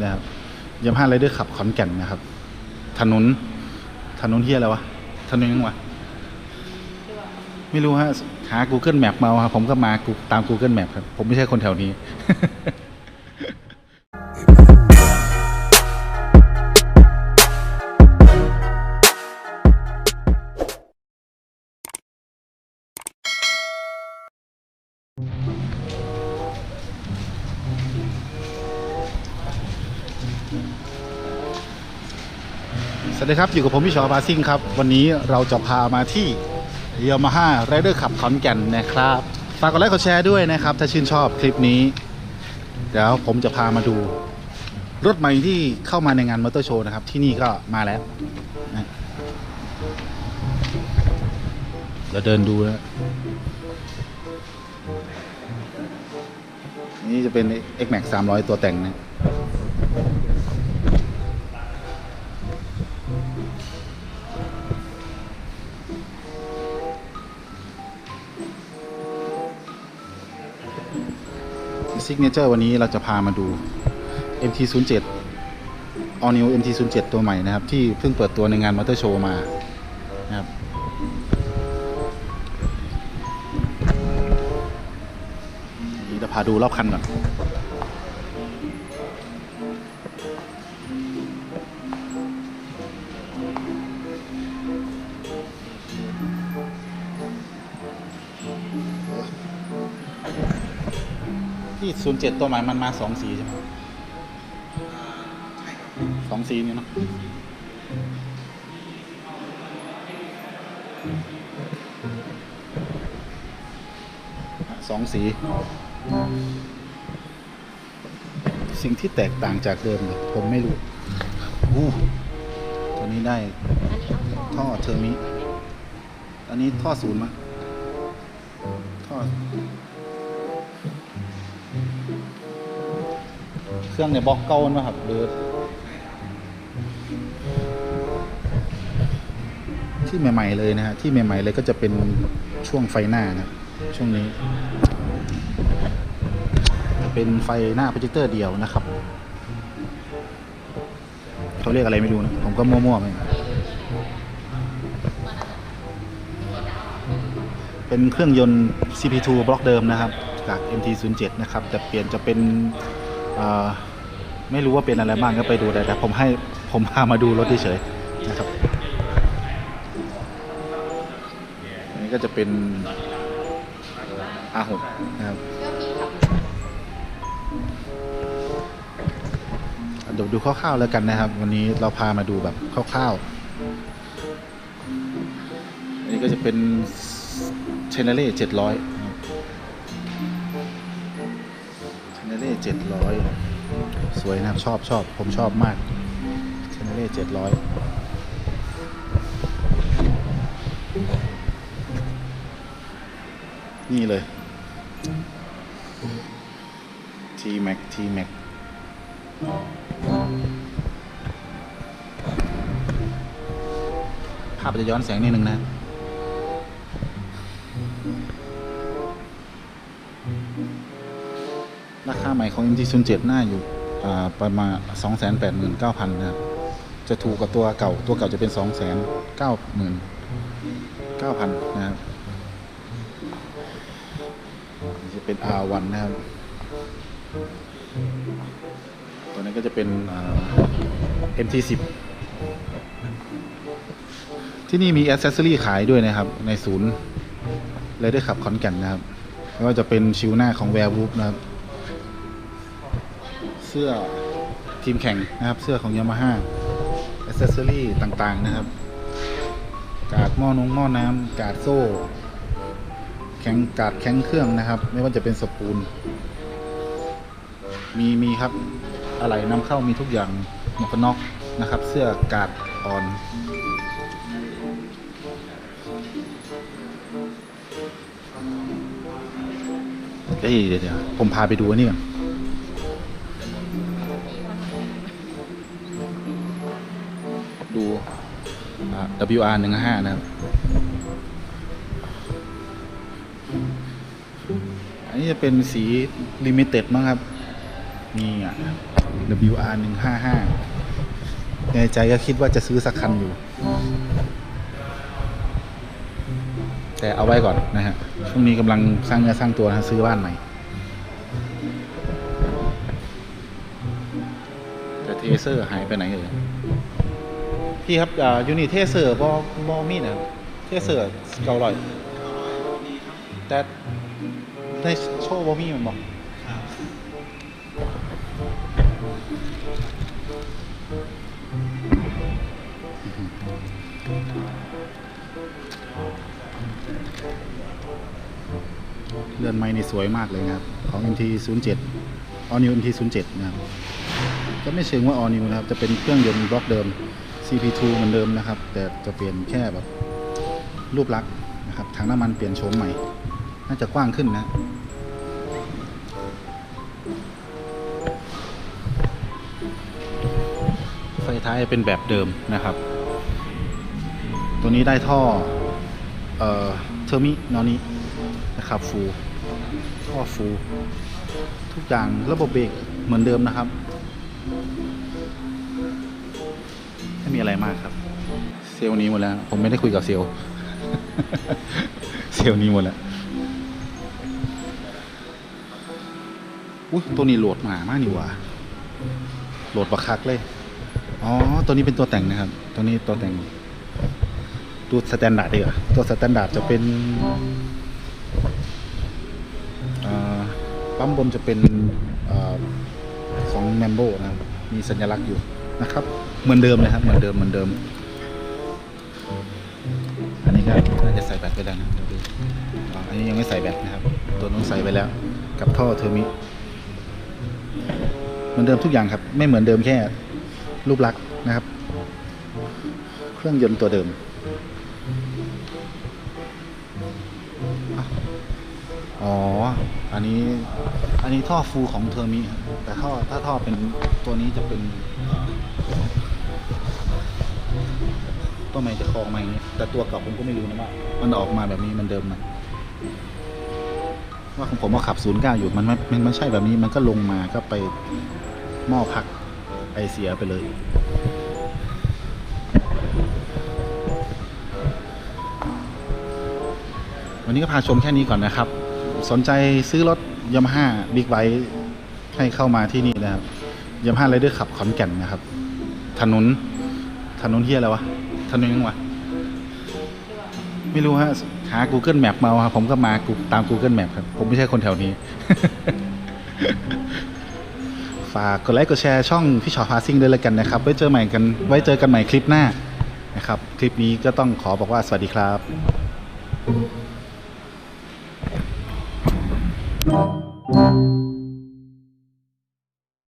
นี่นะครับยามาฮ่าไรเดอร์ขับขอนแก่นนะครับ ถนน ถนนที่อะไรวะ ถนนยังวะ ไม่รู้ฮะ หา Google Map มาครับผมก็มากตาม Google Map ครับ ผมไม่ใช่คนแถวนี้ สวัสดีครับอยู่กับผมพี่ชอบาซิ่งครับ วันนี้เราจะพามาที่ยามาฮ่าไรเดอร์ขับขอนแก่นนะครับฝากกดไลค์กดแชร์ด้วยนะครับ ถ้าชื่นชอบคลิปนี้ เดี๋ยวผมจะพามาดู รถใหม่ที่เข้ามาในงานมอเตอร์โชว์นะครับ ที่นี่ก็มาแล้วเราเดินดูนะนี่จะเป็น X Max 300 ตัวแต่งนะ ซิกเนเจอร์วันนี้เราจะพามาดู MT07 All New MT07 ตัวใหม่นะครับ ที่เพิ่งเปิดตัวในงานมอเตอร์โชว์มานะครับนี่จะพาดูรอบคันก่อน ที่ศูนย์เจ็ดตัวใหม่มันมาสองสีใช่ไหมสองสีนี่เนาะสองสี สิ่งที่แตกต่างจากเดิมเลยผมไม่รู้อู้ตัวนี้ได้ท่อเทอร์มิ อันนี้ท่อศูนย์มั้งท่อ เครื่องในบล็อกเก้านะครับหรือที่ใหม่ๆเลยนะฮะที่ใหม่ๆเลยก็จะเป็นช่วงไฟหน้านะช่วงนี้ เป็นไฟหน้าโปรเจคเตอร์เดียวนะครับเขาเรียกอะไรไม่รู้นะผมก็มั่วๆไปเป็นเครื่องยนต์ CP2 บล็อกเดิมนะครับ จาก MT07 นะครับแต่เปลี่ยนจะเป็นเอ่อ ไม่รู้ว่าเป็นอะไรบ้างก็ไปดูได้แต่ผมให้ผมพามาดูรถเฉยๆนะครับอันนี้ก็จะเป็น R6 นะครับเดี๋ยวดูคร่าวๆแล้วกันนะครับ วันนี้เราพามาดูแบบคร่าวๆอันนี้ก็จะเป็นเชนเล่เจ็ดร้อยเชนเล่เจ็ดร้อย สวยนะชอบชอบผมชอบมากเชนเล่เจ็ดร้อยนี่เลย T Max T Max ภาพจะย้อนแสงนิดนึงนะ ราคาใหม่ของ MT07 หน้าอยู่ประมาณ 289,000นะครับจะถูกกว่าตัวเก่าตัวเก่าจะเป็น 299,000นะครับนี่จะเป็น R1 นะครับ ตัวนี้ก็จะเป็น MT10 ที่นี่มีอ c เซสซอรี่ขายด้วยนะครับ ในศูนย์เลยได้ขับขอนแก่นนะครับไม่ว่าจะเป็นชิวหน้าของแวร์วูฟนะครับ สื้อทีมแข่งนะครับ เสื้อของยามาฮ่าอ c เซสซอรี่ต่างๆนะครับ กาดหม้อนงหม้อน้ำกาดโซ่ แข็งกาดแข็งเครื่องนะครับ ไม่ว่าจะเป็นสปูล มีมีครับอะไรนำเข้ามีทุกอย่างหมวกกันน็อกนะครับ เสื้อกาดอ่อนเดี๋ยวเดี๋ยวผมพาไปดูนนี่ก่อน WR หนึ่งห้านะครับ อันนี้จะเป็นสีลิมิเต็ดมั้งครับ นี่อะ WR 155ในใจก็คิดว่าจะซื้อสักคันอยู่ แต่เอาไว้ก่อนนะฮะ ช่วงนี้กำลังสร้างเนื้อสร้างตัวนะซื้อบ้านใหม่แต่เทเซอร์หายไปไหนเอ่ย พี่ครับอ่ายูนิเทเซอร์บอบอมีนะเทเซอร์เก่าลอย แต่ในโชว์บอมีมันบอกเรือนไม้นี่สวยมากเลยนะครับ ของ MT 0 7 All New MT 0 7 นะครับก็ไม่เชิงว่า All New นะครับ จะเป็นเครื่องยนต์บล็อกเดิม CP2 เหมือนเดิมนะครับ แต่จะเปลี่ยนแค่แบบรูปลักษณ์นะครับถังน้ำมันเปลี่ยนโฉมใหม่ น่าจะกว้างขึ้นนะไฟท้ายเป็นแบบเดิมนะครับ ตัวนี้ได้ท่อเอ่อเทอร์มินอนี้นะครับฟูท่อฟู ทุกอย่างระบบเบรกเหมือนเดิมนะครับ ไม่มีอะไรมากครับ เซลล์นี้หมดแล้ว ผมไม่ได้คุยกับเซลล์ เซลล์นี้หมดแล้วอุ้ยตัวนี้โหลดหมามากนี่หว่าโหลดประคักเลย อ๋อ ตัวนี้เป็นตัวแต่งนะครับ ตัวนี้ตัวแต่ง ตัวสแตนดาร์ดดีกว่าตัวสแตนดาร์ดจะเป็นปั๊มบนจะเป็นอของแมมโบนะครับ มีสัญลักษณ์อยู่นะครับ เหมือนเดิมเลยครับ เหมือนเดิมเหมือนเดิม อันนี้ก็น่าจะใส่แบตไปแล้วนะเดี๋ยวดูอ่าอันนี้ยังไม่ใส่แบตนะครับ ตัวนู้นใส่ไปแล้ว กับท่อเทอร์มิเหมือนเดิมทุกอย่างครับ ไม่เหมือนเดิมแค่รูปลักษณ์นะครับ เครื่องยนต์ตัวเดิมอ๋อ อันนี้ อันนี้ท่อฟูลของเทอร์มิแต่ท่อถ้าท่อเป็นตัวนี้จะเป็น ตัวใหม่จะคลองมาอย่างนี้แต่ตัวเก่าผมก็ไม่รู้นะว่ามันออกมาแบบนี้มันเดิมไหมว่าของผมว่าขับ09อยู่มันไม่มันไม่ใช่แบบนี้มันก็ลงมาก็ไปหม้อพักไอเสียไปเลยวันนี้ก็พาชมแค่นี้ก่อนนะครับ สนใจซื้อรถยามาฮ่าบิ๊กไบค์ให้เข้ามาที่นี่นะครับยามาฮ่าไรเดอร์ขับขอนแก่นนะครับ ถนน ถนนเฮียอะไรวะ ถนนยังวะ ไม่รู้ฮะ หา Google Map มาครับผมก็มาตาม Google Map ครับ ผมไม่ใช่คนแถวนี้ ฝากกดไลค์กดแชร์ช่องพี่ชอพาซิ่งด้วยแล้วกันนะครับ ไว้เจอใหม่กัน ไว้เจอกันใหม่คลิปหน้านะครับ คลิปนี้ก็ต้องขอบอกว่าสวัสดีครับ